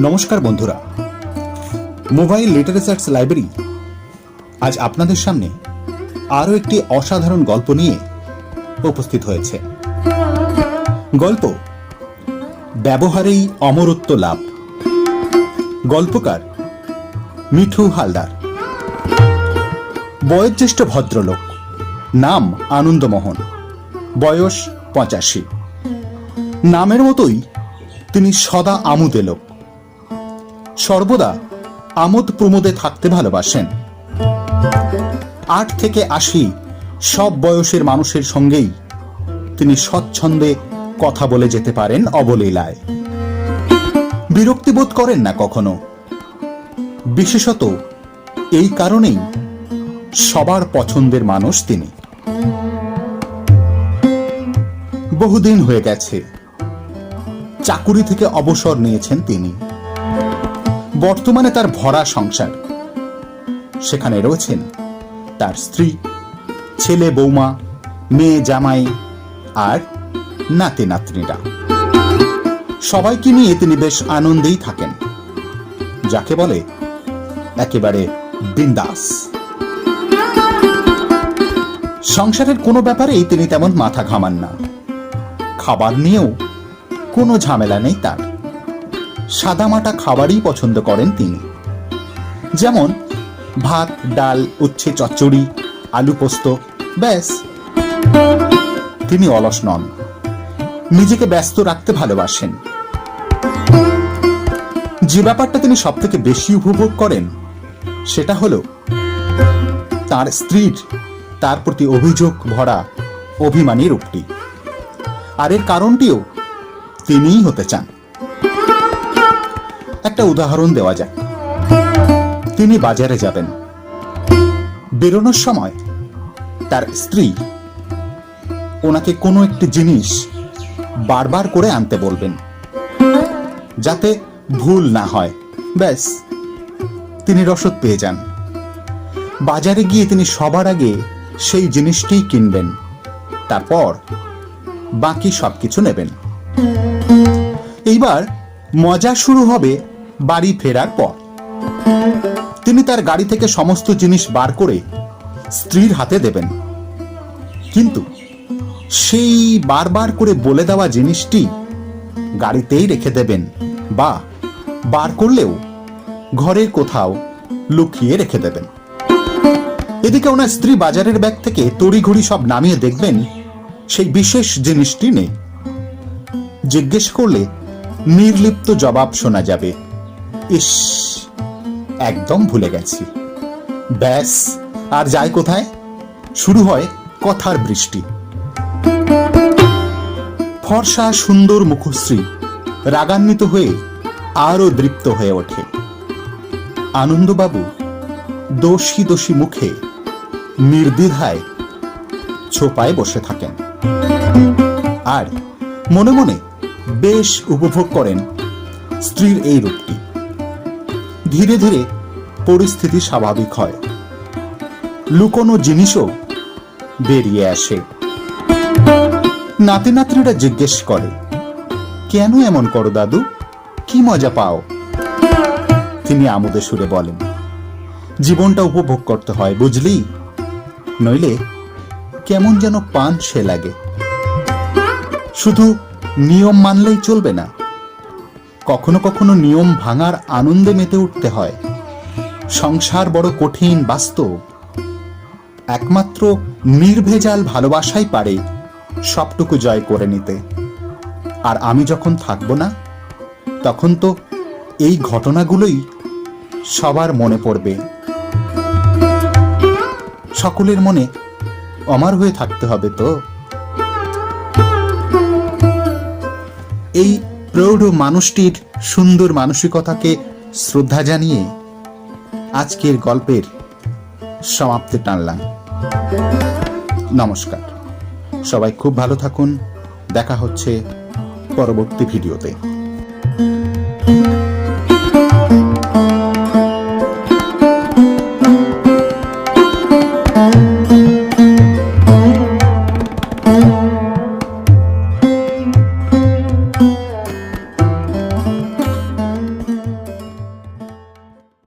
নমস্কার বন্ধুরা। Mobile literatures library, আজ আপনাদের সামনে আরও একটি অসাধারণ গল্প নিয়ে উপস্থিত হয়েছে। গল্প। ব্যবহারেই অমরত্ব লাভ। গল্পকার মিঠু হালদার। বয়োজ্যেষ্ঠ ভদ্রলোক। নাম আনন্দমোহন। বয়স পঁচাশি। নামের মতোই তিনি সদা আমুদে লোক। সর্বদা আমোদ প্রমোদে থাকতে ভালোবাসেন। আট থেকে আশি সব বয়সের মানুষের সঙ্গেই তিনি স্বচ্ছন্দে কথা বলে যেতে পারেন অবলীলায়। বিরক্তিবোধ করেন না কখনো। বিশেষত এই কারণেই সবার পছন্দের মানুষ তিনি। বহুদিন হয়ে গেছে। চাকুরি থেকে অবসর নিয়েছেন তিনি। বর্তমানে তার ভরা সংসার। সেখানে রয়েছেন তার স্ত্রী, ছেলে, বৌমা, মেয়ে, জামাই আর নাতি নাতনিরা। সবাইকে নিয়ে তিনি বেশ আনন্দেই থাকেন। যাকে বলে একেবারে বিন্দাস। সংসারের কোনো ব্যাপারেই তিনি তেমন মাথা ঘামান না। খাবার নিয়েও কোনো ঝামেলা নেই তার। সাদামাটা খাবারই পছন্দ করেন তিনি। যেমন ভাত, ডাল, উচ্ছে, চচ্চড়ি, আলু পোস্ত, ব্যাস। তিনি অলস নন। নিজেকে ব্যস্ত রাখতে ভালোবাসেন। যে ব্যাপারটা তিনি সব থেকে বেশি উপভোগ করেন, সেটা হলো তার স্ত্রীর, তার প্রতি অভিযোগ ভরা অভিমানী রূপটি আর এর কারণটিও তিনিই হতে চান। একটা উদাহরণ দেওয়া যাক। তিনি বাজারে যাবেন। বেরোনোর সময় তার স্ত্রী ওনাকে কোনো একটি জিনিস বারবার করে আনতে বলবেন। যাতে ভুল না হয়। ব্যাস, তিনি রসদ পেয়ে যান। বাজারে গিয়ে তিনি সবার আগে সেই জিনিসটি কিনবেন। তারপর বাকি সবকিছু নেবেন। এইবার মজা শুরু হবে বাড়ি ফেরার পর। তিনি তার গাড়ি থেকে সমস্ত জিনিস বার করে স্ত্রীর হাতে দেবেন। কিন্তু সেই বারবার করে বলে দেওয়া জিনিসটি গাড়িতেই রেখে দেবেন বা বার করলেও ঘরের কোথাও লুকিয়ে রেখে দেবেন। এদিকে ওনার স্ত্রী বাজারের ব্যাগ থেকে তড়িঘড়ি সব নামিয়ে দেখবেন সেই বিশেষ জিনিসটি নেই। জিজ্ঞেস করলে নির্লিপ্ত জবাব শোনা যাবে। ইস, একদম ভুলে গেছি। ব্যাস, আর যায় কোথায়? শুরু হয় কথার বৃষ্টি। ফর্সা সুন্দর মুখশ্রী রাগান্বিত হয়ে আরও দৃপ্ত হয়ে ওঠে। আনন্দবাবু দোষী দোষী মুখে নির্দ্বিধায় ছোপায় বসে থাকেন। আর মনে মনে বেশ উপভোগ করেন স্ত্রীর এই রূপটি। ধীরে ধীরে পরিস্থিতি স্বাভাবিক হয়। লুকোনো জিনিসও বেরিয়ে আসে। নাতি নাতনিরা জিজ্ঞেস করে, কেন এমন করো দাদু? কি মজা পাও? তিনি আমোদে সুরে বলেন, জীবনটা উপভোগ করতে হয়, বুঝলি? নইলে কেমন যেন পান সে লাগে। শুধু নিয়ম মানলেই চলবে না, কখনো কখনো নিয়ম ভাঙার আনন্দে মেতে উঠতে হয়। সংসার বড় কঠিন, বাস্তব। একমাত্র নির্ভেজাল ভালোবাসাই পারে সবটুকু জয় করে নিতে। আর আমি যখন থাকব না, তখন তো এই ঘটনাগুলোই সবার মনে পড়বে। সকলের মনে অমার হয়ে থাকতে হবে তো। এই প্রৌঢ় মানুষটির সুন্দর মানসিকতাকে শ্রদ্ধা জানিয়ে আজকের গল্পের সমাপ্তি টানলাম। নমস্কার। সবাই খুব ভালো থাকুন। দেখা হচ্ছে পরবর্তী ভিডিওতে।